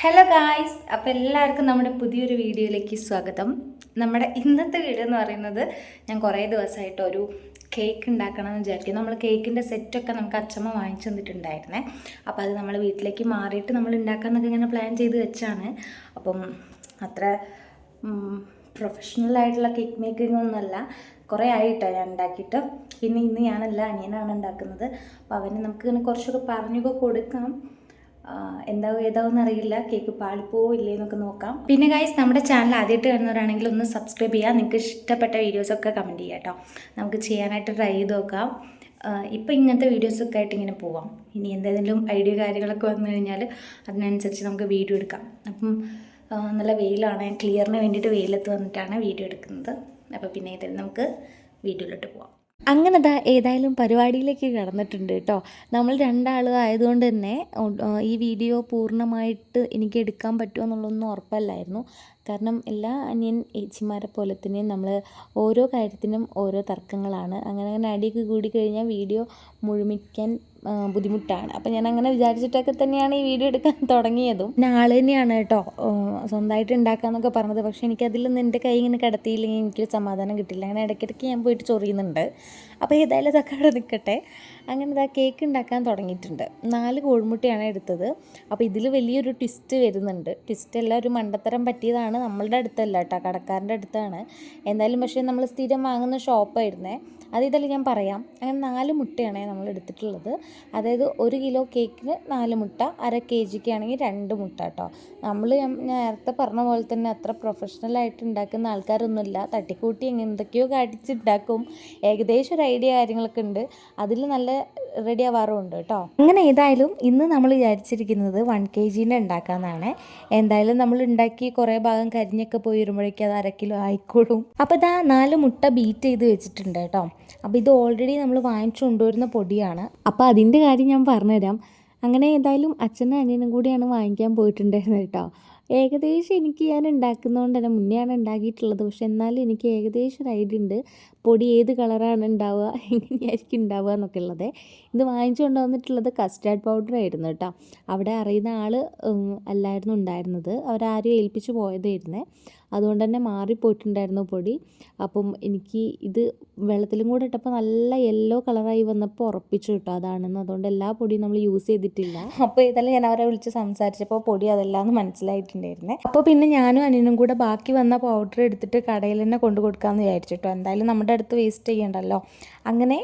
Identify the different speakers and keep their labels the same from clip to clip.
Speaker 1: Hello guys അപ്പോൾ എല്ലാവർക്കും നമ്മുടെ പുതിയൊരു വീഡിയോയിലേക്ക് സ്വാഗതം. നമ്മുടെ ഇന്നത്തെ വീഡിയോ എന്ന് പറയുന്നത് ഞാൻ കുറേ ദിവസമായിട്ട് ഒരു കേക്ക് ഉണ്ടാക്കണം എന്ന് വിചാരിക്കും നമ്മൾ കേക്കിന്റെ സെറ്റൊക്കെ നമുക്ക് അച്ഛമ്മ വാങ്ങിച്ചു തന്നിട്ടുണ്ടായിരുന്നേ. അപ്പോൾ അത് നമ്മൾ വീട്ടിലേക്ക് മാറിയിട്ട് നമ്മൾ ഉണ്ടാക്കാമെന്നൊക്കെ ഇങ്ങനെ പ്ലാൻ ചെയ്ത് വെച്ചാണ്. അപ്പം അത്ര പ്രൊഫഷണൽ ആയിട്ടുള്ള കേക്ക് മേക്കിംഗ് ഒന്നുമല്ല. കുറേ ആയിട്ടോ ഞാൻ ഉണ്ടാക്കിയിട്ട്. പിന്നെ ഇന്ന് ഞാനല്ല അനിയനാണ് ഉണ്ടാക്കുന്നത്. അപ്പോൾ അവന് നമുക്ക് ഇങ്ങനെ കുറച്ചൊക്കെ പറഞ്ഞൊക്കെ കൊടുക്കാം. എന്താവും ഏതാവും അറിയില്ല. കേക്ക് പാളിപ്പോ ഇല്ലേ എന്നൊക്കെ നോക്കാം. പിന്നെ ഗൈസ് നമ്മുടെ ചാനൽ ആദ്യമായിട്ട് കാണുന്നവരാണെങ്കിൽ ഒന്ന് സബ്സ്ക്രൈബ് ചെയ്യുക. നിങ്ങൾക്ക് ഇഷ്ടപ്പെട്ട വീഡിയോസൊക്കെ കമന്റ് ചെയ്യുക കേട്ടോ. നമുക്ക് ചെയ്യാനായിട്ട് ട്രൈ ചെയ്ത് നോക്കാം. ഇപ്പം ഇങ്ങനത്തെ വീഡിയോസൊക്കെ ആയിട്ട് ഇങ്ങനെ പോവാം. ഇനി എന്തെങ്കിലും ഐഡിയ കാര്യങ്ങളൊക്കെ വന്നു കഴിഞ്ഞാൽ അതിനനുസരിച്ച് നമുക്ക് വീഡിയോ എടുക്കാം. അപ്പം നല്ല വെയിലാണ്. ക്ലിയറിന് വേണ്ടിയിട്ട് വെയിലത്ത് വന്നിട്ടാണ് വീഡിയോ എടുക്കുന്നത്. അപ്പോൾ പിന്നെ ഇതിൽ നമുക്ക് വീഡിയോയിലോട്ട് പോവാം.
Speaker 2: അങ്ങനെ ദാ ഏതായാലും പരിപാടിയിലേക്ക് കടന്നിട്ടുണ്ട് കേട്ടോ. നമ്മൾ രണ്ടാളും ആയതുകൊണ്ട് തന്നെ ഈ വീഡിയോ പൂർണമായിട്ട് എനിക്ക് എടുക്കാൻ പറ്റുമോ എന്നുള്ളതൊന്നും ഉറപ്പല്ലായിരുന്നു. കാരണം എല്ലാ അനിയൻ ഏച്ചിമാരെ പോലെ തന്നെ നമ്മൾ ഓരോ കാര്യത്തിനും ഓരോ തർക്കങ്ങളാണ്. അങ്ങനെ അങ്ങനെ അടിയൊക്കെ കൂടി കഴിഞ്ഞാൽ വീഡിയോ മുഴുമിക്കാൻ ബുദ്ധിമുട്ടാണ്. അപ്പം ഞാൻ അങ്ങനെ വിചാരിച്ചിട്ടൊക്കെ തന്നെയാണ് ഈ വീഡിയോ എടുക്കാൻ തുടങ്ങിയതും. ആൾ തന്നെയാണ് കേട്ടോ. സ്വന്തമായിട്ട് ഉണ്ടാക്കാമെന്നൊക്കെ പറഞ്ഞത്. പക്ഷേ എനിക്കതിലൊന്നും എന്റെ കൈ ഇങ്ങനെ കിടത്തിയില്ലെങ്കിൽ എനിക്കൊരു സമാധാനം കിട്ടില്ല. അങ്ങനെ ഇടയ്ക്കിടയ്ക്ക് ഞാൻ പോയിട്ട് ചൊറിയുന്നുണ്ട്. അപ്പോൾ ഏതായാലും ഇതൊക്കെ അവിടെ നിൽക്കട്ടെ. അങ്ങനെ ഇതാ കേക്ക് ഉണ്ടാക്കാൻ തുടങ്ങിയിട്ടുണ്ട്. നാല് കോഴിമുട്ടയാണ് എടുത്തത്. അപ്പോൾ ഇതിൽ വലിയൊരു ട്വിസ്റ്റ് വരുന്നുണ്ട്. ട്വിസ്റ്റ് എല്ലാം ഒരു മണ്ടത്തരം പറ്റിയതാണ് നമ്മളുടെ അടുത്തല്ല കേട്ടോ കടക്കാരന്റെ അടുത്താണ്. എന്തായാലും പക്ഷേ നമ്മൾ സ്ഥിരം വാങ്ങുന്ന ഷോപ്പായിരുന്നേ അത് ഇതെല്ലാം ഞാൻ പറയാം. അങ്ങനെ നാല് മുട്ടയാണ് നമ്മൾ എടുത്തിട്ടുള്ളത്. അതായത് ഒരു കിലോ കേക്കിന് നാല് മുട്ട അര കെ ജിക്ക് ആണെങ്കിൽ രണ്ട് മുട്ട കേട്ടോ. നമ്മൾ നേരത്തെ പറഞ്ഞ പോലെ തന്നെ അത്ര പ്രൊഫഷണലായിട്ട് ഉണ്ടാക്കുന്ന ആൾക്കാരൊന്നുമില്ല. തട്ടിക്കൂട്ടി എന്തൊക്കെയോ കാട്ടിച്ചുണ്ടാക്കും ഏകദേശം ഒരു ഐഡിയ കാര്യങ്ങളൊക്കെ ഉണ്ട്. അതിൽ നല്ല റെഡി ആവാറുമുണ്ട് കേട്ടോ. അങ്ങനെ ഏതായാലും ഇന്ന് നമ്മൾ വിചാരിച്ചിരിക്കുന്നത് വൺ കെ ജീന്റെ ഉണ്ടാക്കാമെന്നാണ് എന്തായാലും നമ്മൾ ഉണ്ടാക്കി കുറേ ഭാഗം കരിഞ്ഞൊക്കെ പോയി വരുമ്പോഴേക്കും അത് അരക്കിലോ ആയിക്കോളും. അപ്പോൾ ഇതാ നാല് മുട്ട ബീറ്റ് ചെയ്ത് വെച്ചിട്ടുണ്ട് കേട്ടോ. അപ്പോൾ ഇത് ഓൾറെഡി നമ്മൾ വാങ്ങിച്ചു കൊണ്ടുവരുന്ന പൊടിയാണ്. അപ്പോൾ അതിന്റെ കാര്യം ഞാൻ പറഞ്ഞുതരാം. അങ്ങനെ ഏതായാലും അച്ഛനും അനിയനും കൂടിയാണ് വാങ്ങിക്കാൻ പോയിട്ടുണ്ടായിരുന്നത് കേട്ടോ. ഏകദേശം എനിക്ക് ഞാൻ ഉണ്ടാക്കുന്നതുകൊണ്ട് തന്നെ മുന്നെയാണ് ഉണ്ടാക്കിയിട്ടുള്ളത്. പക്ഷെ എന്നാലും എനിക്ക് ഏകദേശം ഒരു ഐഡിയ ഉണ്ട്. പൊടി ഏത് കളറാണ് ഉണ്ടാവുക എങ്ങനെയായിരിക്കും ഉണ്ടാവുക എന്നൊക്കെ ഉള്ളത്. ഇത് വാങ്ങിച്ചു കൊണ്ടുവന്നിട്ടുള്ളത് കസ്റ്റാർഡ് പൗഡർ ആയിരുന്നു കേട്ടോ. അവിടെ അറിയുന്ന ആൾ അല്ലായിരുന്നു ഉണ്ടായിരുന്നത്. അവരാരും ഏൽപ്പിച്ച് പോയതായിരുന്നേ. അതുകൊണ്ട് തന്നെ മാറിപ്പോയിട്ടുണ്ടായിരുന്നു പൊടി. അപ്പം എനിക്ക് ഇത് വെള്ളത്തിലും കൂടെ ഇട്ടപ്പോൾ നല്ല യെല്ലോ കളറായി വന്നപ്പോൾ ഉറപ്പിച്ചു കിട്ടും അതാണെന്ന്. അതുകൊണ്ട് എല്ലാ പൊടിയും നമ്മൾ യൂസ് ചെയ്തിട്ടില്ല. അപ്പോൾ ഇതെല്ലാം ഞാൻ അവരെ വിളിച്ച് സംസാരിച്ചപ്പോൾ പൊടി അതെല്ലാം മനസ്സിലായിട്ടുണ്ടായിരുന്നേ. അപ്പോൾ പിന്നെ ഞാനും അനിയനും കൂടെ ബാക്കി വന്ന പൗഡർ എടുത്തിട്ട് കടയിൽ തന്നെ കൊണ്ടു കൊടുക്കാമെന്ന് വിചാരിച്ചിട്ടോ എന്തായാലും നമ്മുടെ അടുത്ത് വേസ്റ്റ് ചെയ്യണ്ടല്ലോ. അങ്ങനെ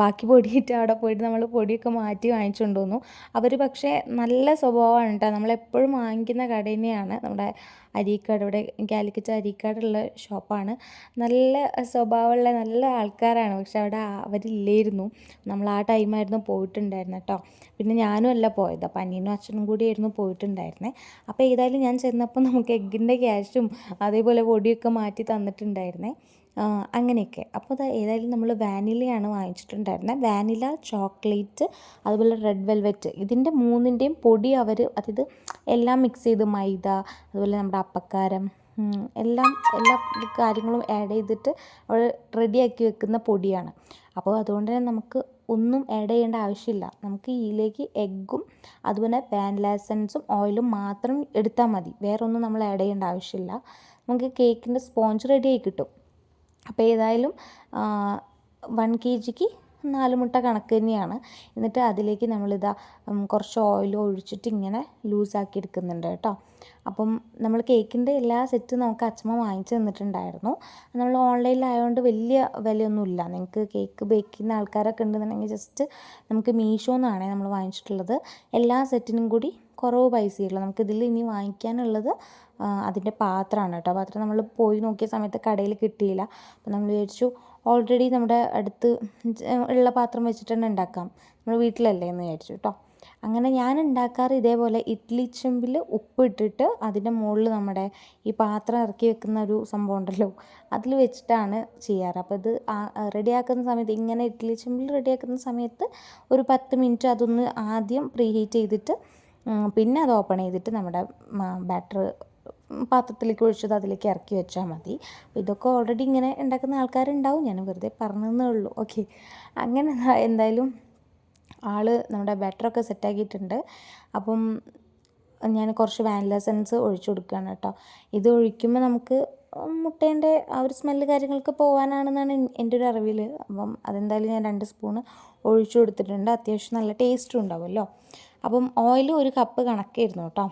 Speaker 2: ബാക്കി പൊടിയിട്ട് അവിടെ പോയിട്ട് നമ്മൾ പൊടിയൊക്കെ മാറ്റി വാങ്ങിച്ചുകൊണ്ട് വന്നു അവർ പക്ഷേ നല്ല സ്വഭാവമാണ് കേട്ടോ നമ്മളെപ്പോഴും വാങ്ങിക്കുന്ന കട തന്നെയാണ് നമ്മുടെ അരീക്കാട്. ഇവിടെ കാലിക്കറ്റ് അരീക്കാടുള്ള ഷോപ്പാണ്. നല്ല സ്വഭാവമുള്ള നല്ല ആൾക്കാരാണ്. പക്ഷെ അവിടെ അവരില്ലായിരുന്നു. നമ്മൾ ആ ടൈമായിരുന്നു പോയിട്ടുണ്ടായിരുന്നത് കേട്ടോ പിന്നെ ഞാനും അല്ല പോയത്. അപ്പോൾ അനിയനും അച്ഛനും കൂടിയായിരുന്നു പോയിട്ടുണ്ടായിരുന്നത് അപ്പോൾ ഏതായാലും ഞാൻ ചെന്നപ്പോൾ നമുക്ക് എഗ്ഗിന്റെ ക്യാഷും അതേപോലെ പൊടിയൊക്കെ മാറ്റി തന്നിട്ടുണ്ടായിരുന്നേ. അങ്ങനെയൊക്കെ. അപ്പോൾ അത് ഏതായാലും നമ്മൾ വാനിലയാണ് വാങ്ങിച്ചിട്ടുണ്ടായിരുന്നത് വാനില ചോക്ലേറ്റ് അതുപോലെ റെഡ് വെൽവെറ്റ്. ഇതിന്റെ മൂന്നിന്റെയും പൊടി അവർ അതായത് എല്ലാം മിക്സ് ചെയ്ത് മൈദ അതുപോലെ നമ്മുടെ അപ്പക്കാരം എല്ലാം എല്ലാ കാര്യങ്ങളും ആഡ് ചെയ്തിട്ട് അവർ റെഡിയാക്കി വെക്കുന്ന പൊടിയാണ്. അപ്പോൾ അതുകൊണ്ട് തന്നെ നമുക്ക് ഒന്നും ആഡ് ചെയ്യേണ്ട ആവശ്യമില്ല. നമുക്ക് ഇതിലേക്ക് എഗ്ഗും അതുപോലെ വാനില എസൻസും ഓയിലും മാത്രം എടുത്താൽ മതി. വേറെ ഒന്നും നമ്മൾ ആഡ് ചെയ്യേണ്ട ആവശ്യമില്ല. നമുക്ക് കേക്കിന്റെ സ്പോഞ്ച് റെഡിയായി കിട്ടും. അപ്പോൾ ഏതായാലും വൺ കെ ജിക്ക് നാല് മുട്ട കണക്ക് തന്നെയാണ്. എന്നിട്ട് അതിലേക്ക് നമ്മളിതാ കുറച്ച് ഓയിൽ ഒഴിച്ചിട്ട് ഇങ്ങനെ ലൂസാക്കി എടുക്കുന്നുണ്ട് കേട്ടോ. അപ്പം നമ്മൾ കേക്കിന്റെ എല്ലാ സെറ്റും നമുക്ക് അച്ഛമ്മ വാങ്ങിച്ചു തന്നിട്ടുണ്ടായിരുന്നു. നമ്മൾ ഓൺലൈനിലായതുകൊണ്ട് വലിയ വിലയൊന്നുമില്ല. നിങ്ങൾക്ക് കേക്ക് ബേക്ക് ചെയ്യുന്ന ആൾക്കാരൊക്കെ ഉണ്ടെന്നുണ്ടെങ്കിൽ ജസ്റ്റ് നമുക്ക് മീഷോ എന്നാണ് നമ്മൾ വാങ്ങിച്ചിട്ടുള്ളത്. എല്ലാ സെറ്റിനും കൂടി കുറവ് പൈസയുള്ളൂ നമുക്കിതിൽ ഇനി വാങ്ങിക്കാനുള്ളത് അതിന്റെ പാത്രമാണ് കേട്ടോ. പാത്രം നമ്മൾ പോയി നോക്കിയ സമയത്ത് കടയിൽ കിട്ടിയില്ല. അപ്പോൾ നമ്മൾ വിചാരിച്ചു ഓൾറെഡി നമ്മുടെ അടുത്ത് ഉള്ള പാത്രം വെച്ചിട്ട് തന്നെ ഉണ്ടാക്കാം. നമ്മൾ വീട്ടിലല്ലേ എന്ന് വിചാരിച്ചു കേട്ടോ. അങ്ങനെ ഞാൻ ഉണ്ടാക്കാറ് ഇതേപോലെ ഇഡ്ഡലി ചെമ്പിൽ ഉപ്പിട്ടിട്ട് അതിന്റെ മുകളിൽ നമ്മുടെ ഈ പാത്രം ഇറക്കി വെക്കുന്ന ഒരു സംഭവം ഉണ്ടല്ലോ അതിൽ വെച്ചിട്ടാണ് ചെയ്യാറ്. അപ്പോൾ ഇത് റെഡിയാക്കുന്ന സമയത്ത് ഇങ്ങനെ ഇഡ്ഡലി ചെമ്പിൽ റെഡിയാക്കുന്ന സമയത്ത് ഒരു പത്ത് മിനിറ്റ് അതൊന്ന് ആദ്യം പ്രീഹീറ്റ് ചെയ്തിട്ട് പിന്നെ അത് ഓപ്പൺ ചെയ്തിട്ട് നമ്മുടെ ബാറ്റർ പാത്രത്തിലേക്ക് ഒഴിച്ചത് അതിലേക്ക് ഇറക്കി വെച്ചാൽ മതി. ഇതൊക്കെ ഓൾറെഡി ഇങ്ങനെ ഉണ്ടാക്കുന്ന ആൾക്കാരുണ്ടാവും. ഞാൻ വെറുതെ പറഞ്ഞതേ ഉള്ളൂ. ഓക്കെ അങ്ങനെ എന്തായാലും ആൾ നമ്മുടെ ബാറ്ററൊക്കെ സെറ്റാക്കിയിട്ടുണ്ട് അപ്പം ഞാൻ കുറച്ച് വാനില സെൻസ് ഒഴിച്ചു കൊടുക്കുകയാണ് കേട്ടോ. ഇത് ഒഴിക്കുമ്പോൾ നമുക്ക് മുട്ടേന്റെ ആ ഒരു സ്മെല്ല് കാര്യങ്ങൾക്ക് പോകാനാണെന്നാണ് എൻ- എന്റെ ഒരു അറിവിൽ അപ്പം അതെന്തായാലും ഞാൻ രണ്ട് സ്പൂണ് ഒഴിച്ചു കൊടുത്തിട്ടുണ്ട്. അത്യാവശ്യം നല്ല ടേസ്റ്റും ഉണ്ടാവുമല്ലോ. അപ്പം ഓയിൽ ഒരു കപ്പ് കണക്കായിരുന്നു കേട്ടോ.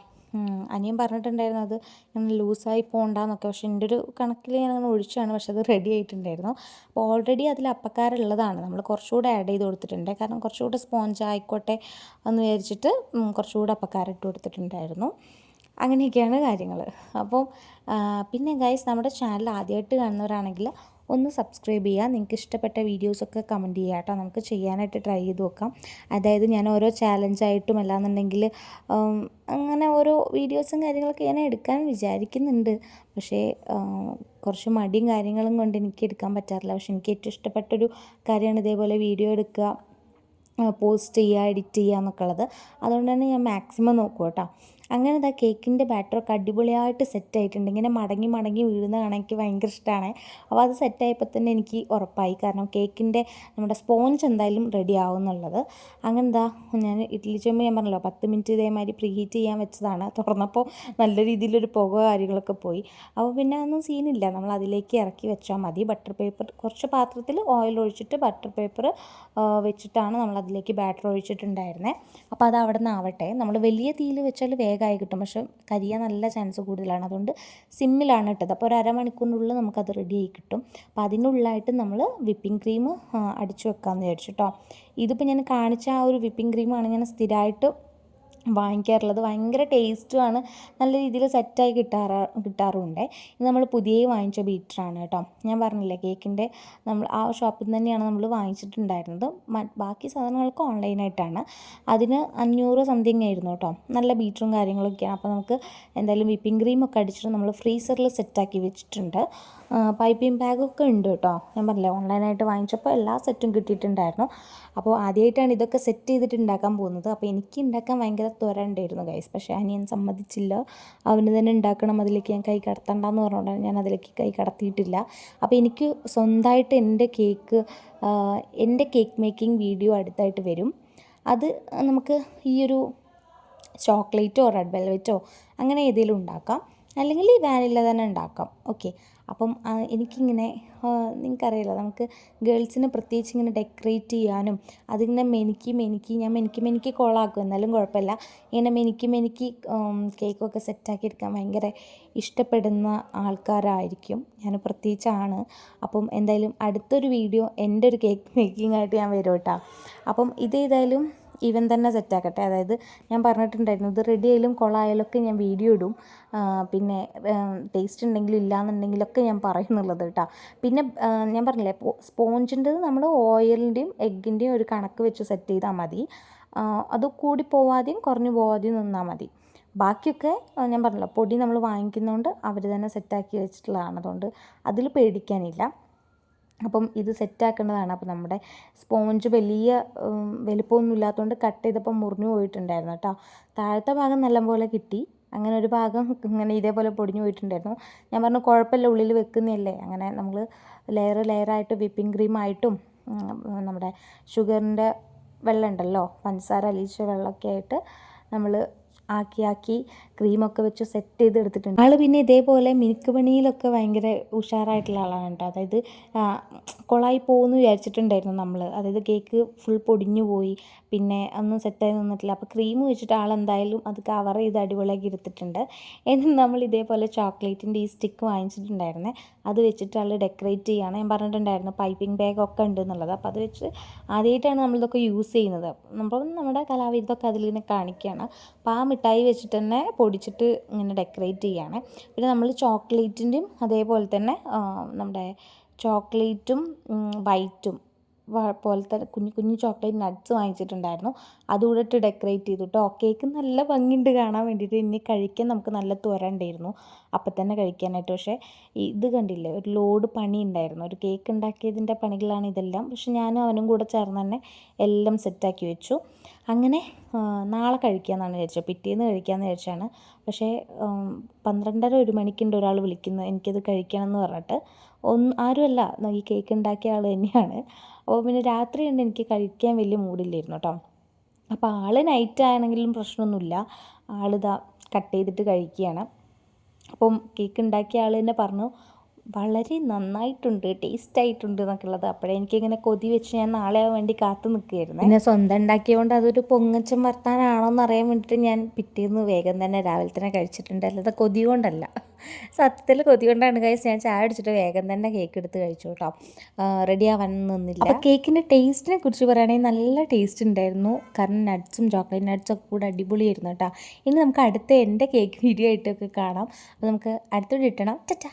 Speaker 2: അനിയൻ പറഞ്ഞിട്ടുണ്ടായിരുന്നു അത് ഇങ്ങനെ ലൂസായി പോകണ്ടെന്നൊക്കെ പക്ഷെ എന്റെ ഒരു കണക്കിൽ ഞാൻ അങ്ങനെ ഒഴിച്ചാണ്. പക്ഷെ അത് റെഡി ആയിട്ടുണ്ടായിരുന്നു. അപ്പോൾ ഓൾറെഡി അതിൽ അപ്പക്കാരുള്ളതാണ്. നമ്മൾ കുറച്ചുകൂടെ ആഡ് ചെയ്ത് കൊടുത്തിട്ടുണ്ട്. കാരണം കുറച്ചുകൂടെ സ്പോഞ്ച് ആയിക്കോട്ടെ എന്ന് വിചാരിച്ചിട്ട് കുറച്ചുകൂടെ അപ്പക്കാരം ഇട്ട് കൊടുത്തിട്ടുണ്ടായിരുന്നു. അങ്ങനെയൊക്കെയാണ് കാര്യങ്ങൾ. അപ്പോൾ പിന്നെ ഗൈസ് നമ്മുടെ ചാനൽ ആദ്യമായിട്ട് കാണുന്നവരാണെങ്കിൽ ഒന്ന് സബ്സ്ക്രൈബ് ചെയ്യുക. നിങ്ങൾക്ക് ഇഷ്ടപ്പെട്ട വീഡിയോസൊക്കെ കമന്റ് ചെയ്യുക കേട്ടോ. നമുക്ക് ചെയ്യാനായിട്ട് ട്രൈ ചെയ്ത് നോക്കാം. അതായത് ഞാൻ ഓരോ ചാലഞ്ചായിട്ടും അല്ലാന്നുണ്ടെങ്കിൽ അങ്ങനെ ഓരോ വീഡിയോസും കാര്യങ്ങളൊക്കെ ഞാൻ എടുക്കാൻ വിചാരിക്കുന്നുണ്ട്. പക്ഷേ കുറച്ച് മടിയും കാര്യങ്ങളും കൊണ്ട് എനിക്ക് എടുക്കാൻ പറ്റാറില്ല. പക്ഷേ എനിക്ക് ഏറ്റവും ഇഷ്ടപ്പെട്ടൊരു കാര്യമാണ് ഇതേപോലെ വീഡിയോ എടുക്കുക പോസ്റ്റ് ചെയ്യുക എഡിറ്റ് ചെയ്യുക എന്നൊക്കെ ഉള്ളത്. അതുകൊണ്ട് തന്നെ ഞാൻ മാക്സിമം നോക്കും കേട്ടോ. അങ്ങനെ ഇതാ കേക്കിന്റെ ബാറ്ററൊക്കെ അടിപൊളിയായിട്ട് സെറ്റ് ആയിട്ടുണ്ട്. ഇങ്ങനെ മടങ്ങി മടങ്ങി വീഴുന്ന കാണാൻ എനിക്ക് ഭയങ്കര ഇഷ്ടമാണ് അപ്പോൾ അത് സെറ്റായപ്പോൾ തന്നെ എനിക്ക് ഉറപ്പായി. കാരണം കേക്കിന്റെ നമ്മുടെ സ്പോഞ്ച് എന്തായാലും റെഡി ആവും എന്നുള്ളത് അങ്ങനെ എന്താ ഞാൻ ഇഡ്ഡലി ചുമ ഞാൻ പറഞ്ഞല്ലോ പത്ത് മിനിറ്റ് ഇതേമാതിരി പ്രീ ഹീറ്റ് ചെയ്യാൻ വെച്ചതാണ്. തുറന്നപ്പോൾ നല്ല രീതിയിലൊരു പുക കാര്യങ്ങളൊക്കെ പോയി. അപ്പോൾ പിന്നെ ഒന്നും സീനില്ല നമ്മൾ അതിലേക്ക് ഇറക്കി വെച്ചാൽ മതി. ബട്ടർ പേപ്പർ കുറച്ച് പാത്രത്തിൽ ഓയിൽ ഒഴിച്ചിട്ട് ബട്ടർ പേപ്പർ വെച്ചിട്ടാണ് നമ്മൾ അതിലേക്ക് ബാറ്റർ ഒഴിച്ചിട്ടുണ്ടായിരുന്നത് അപ്പോൾ അത് അവിടെ നിന്ന് ആവട്ടെ. നമ്മൾ വലിയ തീയിൽ വെച്ചാൽ വേഗമായി കിട്ടും. പക്ഷെ കരിയാൻ നല്ല ചാൻസ് കൂടുതലാണ്. അതുകൊണ്ട് സിമ്മിലാണ് ഇട്ടത്. അപ്പോൾ ഒരു അരമണിക്കൂറിനുള്ളിൽ നമുക്കത് റെഡി ആയി കിട്ടും. അപ്പോൾ അതിനുള്ളിലായിട്ട് നമ്മൾ വിപ്പിംഗ് ക്രീം അടിച്ചു വെക്കാമെന്ന് വിചാരിച്ചു കേട്ടോ ഇതിപ്പോൾ ഞാൻ കാണിച്ച ആ ഒരു വിപ്പിംഗ് ക്രീമാണ് ഞാൻ സ്ഥിരമായിട്ട് വാങ്ങിക്കാറുള്ളത്. ഭയങ്കര ടേസ്റ്റുമാണ്. നല്ല രീതിയിൽ സെറ്റായി കിട്ടാറ് കിട്ടാറുമുണ്ട് ഇത് നമ്മൾ പുതിയ വാങ്ങിച്ച ബീറ്ററാണ് കേട്ടോ. ഞാൻ പറഞ്ഞില്ലേ കേക്കിന്റെ നമ്മൾ ആ ഷോപ്പിൽ നിന്ന് തന്നെയാണ് നമ്മൾ വാങ്ങിച്ചിട്ടുണ്ടായിരുന്നത്. ബാക്കി സാധനങ്ങൾക്ക് ഓൺലൈനായിട്ടാണ്. അതിന് അഞ്ഞൂറ് സംതിങ് ആയിരുന്നു കേട്ടോ. നല്ല ബീറ്ററും കാര്യങ്ങളൊക്കെയാണ്. അപ്പോൾ നമുക്ക് എന്തായാലും വിപ്പിംഗ് ക്രീമൊക്കെ അടിച്ചിട്ട് നമ്മൾ ഫ്രീസറിൽ സെറ്റാക്കി വെച്ചിട്ടുണ്ട്. പൈപ്പിംഗ് ബാഗൊക്കെ ഉണ്ട് കേട്ടോ. ഞാൻ പറഞ്ഞില്ലേ ഓൺലൈനായിട്ട് വാങ്ങിച്ചപ്പോൾ എല്ലാ സെറ്റും കിട്ടിയിട്ടുണ്ടായിരുന്നു. അപ്പോൾ ആദ്യമായിട്ടാണ് ഇതൊക്കെ സെറ്റ് ചെയ്തിട്ട് ഉണ്ടാക്കാൻ പോകുന്നത്. അപ്പോൾ എനിക്ക് ഉണ്ടാക്കാൻ ഭയങ്കര തുരണ്ടായിരുന്നു ഗൈസ് പക്ഷേ അനിയൻ സമ്മതിച്ചില്ല. അവന് തന്നെ ഉണ്ടാക്കണം അതിലേക്ക് ഞാൻ കൈ കടത്തണ്ടെന്ന് പറഞ്ഞുകൊണ്ടാണ് ഞാൻ അതിലേക്ക് കൈ കടത്തിയിട്ടില്ല. അപ്പോൾ എനിക്ക് സ്വന്തമായിട്ട് എന്റെ കേക്ക് എന്റെ കേക്ക് മേക്കിംഗ് വീഡിയോ അടുത്തായിട്ട് വരും. അത് നമുക്ക് ഈ ഒരു ചോക്ലേറ്റോ റെഡ് വെൽവെറ്റോ അങ്ങനെ ഏതെങ്കിലും ഉണ്ടാക്കാം. അല്ലെങ്കിൽ ഈ വാനില തന്നെ ഉണ്ടാക്കാം. ഓക്കെ അപ്പം എനിക്കിങ്ങനെ നിങ്ങൾക്കറിയില്ല നമുക്ക് ഗേൾസിന് പ്രത്യേകിച്ച് ഇങ്ങനെ ഡെക്കറേറ്റ് ചെയ്യാനും അതിങ്ങനെ മെനിക്കി മെനിക്കി ഞാൻ മെനിക്കി മെനിക്കി കോളാക്കും. എന്നാലും കുഴപ്പമില്ല. ഇങ്ങനെ മെനിക്കി മെനിക്കി കേക്കൊക്കെ സെറ്റാക്കി എടുക്കാൻ ഭയങ്കര ഇഷ്ടപ്പെടുന്ന ആൾക്കാരായിരിക്കും. ഞാൻ പ്രത്യേകിച്ചാണ്. അപ്പം എന്തായാലും അടുത്തൊരു വീഡിയോ എന്റെ ഒരു കേക്ക് മേക്കിംഗ് ആയിട്ട് ഞാൻ വരും കേട്ടോ. അപ്പം ഇതേതായാലും ഇവൻ തന്നെ സെറ്റാക്കട്ടെ. അതായത് ഞാൻ പറഞ്ഞിട്ടുണ്ടായിരുന്നു ഇത് റെഡി ആയാലും കൊളായാലൊക്കെ ഞാൻ വീഡിയോ ഇടും. പിന്നെ ടേസ്റ്റ് ഉണ്ടെങ്കിലും ഇല്ലാന്നുണ്ടെങ്കിലൊക്കെ ഞാൻ പറയുന്നുള്ളത് കേട്ടോ. പിന്നെ ഞാൻ പറഞ്ഞില്ലേ സ്പോഞ്ചിന്റെത് നമ്മൾ ഓയിലിന്റെയും എഗ്ഗിന്റെയും ഒരു കണക്ക് വെച്ച് സെറ്റ് ചെയ്താൽ മതി. അത് കൂടി പോവാതെയും കുറഞ്ഞു പോവാതെയും നിന്നാൽ മതി. ബാക്കിയൊക്കെ ഞാൻ പറഞ്ഞല്ലോ പൊടി നമ്മൾ വാങ്ങിക്കുന്നതുകൊണ്ട് അവർ തന്നെ സെറ്റാക്കി വെച്ചിട്ടുള്ളതാണ് അതുകൊണ്ട് അതിൽ പേടിക്കാനില്ല. അപ്പം ഇത് സെറ്റാക്കേണ്ടതാണ്. അപ്പം നമ്മുടെ സ്പോഞ്ച് വലിയ വലുപ്പമൊന്നും ഇല്ലാത്തതുകൊണ്ട് കട്ട് ചെയ്തപ്പോൾ മുറിഞ്ഞു പോയിട്ടുണ്ടായിരുന്നു കേട്ടോ. താഴത്തെ ഭാഗം നല്ലപോലെ കിട്ടി. അങ്ങനെ ഒരു ഭാഗം ഇങ്ങനെ ഇതേപോലെ പൊടിഞ്ഞു പോയിട്ടുണ്ടായിരുന്നു. ഞാൻ പറഞ്ഞു കുഴപ്പമില്ല ഉള്ളിൽ വെക്കുന്നതല്ലേ. അങ്ങനെ നമ്മൾ ലെയർ ലെയറായിട്ട് വിപ്പിംഗ് ക്രീമായിട്ടും നമ്മുടെ ഷുഗറിന്റെ വെള്ളം ഉണ്ടല്ലോ പഞ്ചസാര അലിയിച്ച വെള്ളമൊക്കെ ആയിട്ട് നമ്മൾ ആക്കി ആക്കി ക്രീമൊക്കെ വെച്ച് സെറ്റ് ചെയ്ത് എടുത്തിട്ടുണ്ട് ആൾ പിന്നെ ഇതേപോലെ മിനുക്ക് പണിയിലൊക്കെ ഭയങ്കര ഉഷാറായിട്ടുള്ള ആളാണ് കേട്ടോ. അതായത് കൊളായി പോകുമെന്ന് വിചാരിച്ചിട്ടുണ്ടായിരുന്നു നമ്മൾ അതായത് കേക്ക് ഫുൾ പൊടിഞ്ഞു പോയി. പിന്നെ ഒന്നും സെറ്റായി നിന്നിട്ടില്ല. അപ്പോൾ ക്രീം വെച്ചിട്ട് ആൾ എന്തായാലും അത് കവർ ചെയ്ത് അടിപൊളിയാക്കി എടുത്തിട്ടുണ്ട്. എന്നിട്ട് നമ്മൾ ഇതേപോലെ ചോക്ലേറ്റിന്റെ ഈ സ്റ്റിക്ക് വാങ്ങിച്ചിട്ടുണ്ടായിരുന്നേ. അത് വെച്ചിട്ട് ആൾ ഡെക്കറേറ്റ് ചെയ്യാണ്. ഞാൻ പറഞ്ഞിട്ടുണ്ടായിരുന്നു പൈപ്പിംഗ് ബാഗ് ഒക്കെ ഉണ്ട് എന്നുള്ളത്. അപ്പോൾ അത് വെച്ച് ആദ്യമായിട്ടാണ് നമ്മളിതൊക്കെ യൂസ് ചെയ്യുന്നത്. നമ്മൾ നമ്മുടെ കലാവിരുദ്ധമൊക്കെ അതിലിങ്ങനെ കാണിക്കുകയാണ് അപ്പോൾ ആ മിഠായി വെച്ചിട്ട് തന്നെ പൊടിച്ചിട്ട് ഇങ്ങനെ ഡെക്കറേറ്റ് ചെയ്യുകയാണ് പിന്നെ നമ്മൾ ചോക്ലേറ്റിന്റെയും അതേപോലെ തന്നെ നമ്മുടെ ചോക്ലേറ്റും വൈറ്റും പോലത്തെ കുഞ്ഞു കുഞ്ഞു ചോക്ലേറ്റ് നട്ട്സ് വാങ്ങിച്ചിട്ടുണ്ടായിരുന്നു. അതുകൂടെ ഇട്ട് ഡെക്കറേറ്റ് ചെയ്തു കേട്ടോ കേക്ക് നല്ല ഭംഗിയുണ്ട് കാണാൻ വേണ്ടിയിട്ട്. ഇനി കഴിക്കാൻ നമുക്ക് നല്ല തുരണ്ടായിരുന്നു അപ്പം തന്നെ കഴിക്കാനായിട്ട്. പക്ഷേ ഇത് കണ്ടില്ലേ? ഒരു ലോഡ് പണി ഉണ്ടായിരുന്നു. ഒരു കേക്ക് ഉണ്ടാക്കിയതിന്റെ പണികളാണ് ഇതെല്ലാം. പക്ഷെ ഞാനും അവനും കൂടെ ചേർന്ന് തന്നെ എല്ലാം സെറ്റാക്കി വെച്ചു. അങ്ങനെ നാളെ കഴിക്കാമെന്നാണ് വിചാരിച്ചത്. പിറ്റേന്ന് കഴിക്കാമെന്ന് വിചാരിച്ചാണ്. പക്ഷേ പന്ത്രണ്ടര ഒരു മണിക്കുണ്ട് ഒരാൾ വിളിക്കുന്നത്. എനിക്കത് കഴിക്കണം എന്ന് പറഞ്ഞിട്ട്. ഒന്ന് ആരുമല്ല. ഈ കേക്ക് ഉണ്ടാക്കിയ ആൾ തന്നെയാണ്. അപ്പോൾ പിന്നെ രാത്രി ഉണ്ട് എനിക്ക് കഴിക്കാൻ വലിയ മൂഡില്ലായിരുന്നു കേട്ടോ അപ്പോൾ ആൾ നൈറ്റ് ആണെങ്കിലും പ്രശ്നമൊന്നുമില്ല. ആളിതാ
Speaker 1: കട്ട് ചെയ്തിട്ട് കഴിക്കുകയാണ്. അപ്പം കേക്ക് ഉണ്ടാക്കിയ ആൾ തന്നെ പറഞ്ഞു വളരെ നന്നായിട്ടുണ്ട് ടേസ്റ്റ് ആയിട്ടുണ്ട് എന്നൊക്കെ ഉള്ളത് അപ്പോഴേ എനിക്കിങ്ങനെ കൊതി വെച്ച് ഞാൻ നാളെ വേണ്ടി കാത്തു നിൽക്കുകയായിരുന്നു. പിന്നെ സ്വന്തം ഉണ്ടാക്കിയതുകൊണ്ട് അതൊരു പൊങ്ങച്ചം വർത്താനാണോന്ന് അറിയാൻ വേണ്ടിയിട്ട് ഞാൻ പിറ്റേന്ന് വേഗം തന്നെ രാവിലെ തന്നെ കഴിച്ചിട്ടുണ്ട്. അല്ലാതെ കൊതി കൊണ്ടല്ല. സത്യത്തിൽ കൊതി കൊണ്ടാണ് കഴിച്ച് ഞാൻ ചായ അടിച്ചിട്ട് വേഗം തന്നെ കേക്ക് എടുത്ത് കഴിച്ചു കേട്ടോ. റെഡി ആവാൻ നിന്നില്ല. അപ്പോൾ കേക്കിന്റെ ടേസ്റ്റിനെ കുറിച്ച് പറയുകയാണെങ്കിൽ നല്ല ടേസ്റ്റ് ഉണ്ടായിരുന്നു. കാരണം നട്ട്സും ചോക്ലേറ്റ് നട്ട്സും ഒക്കെ കൂടെ അടിപൊളിയായിരുന്നു കേട്ടോ. ഇനി നമുക്ക് അടുത്ത എന്റെ കേക്ക് വീഡിയോ ആയിട്ടൊക്കെ കാണാം. അപ്പോൾ നമുക്ക് അടുത്തോട്ട് ഇട്ടണം ചച്ചാ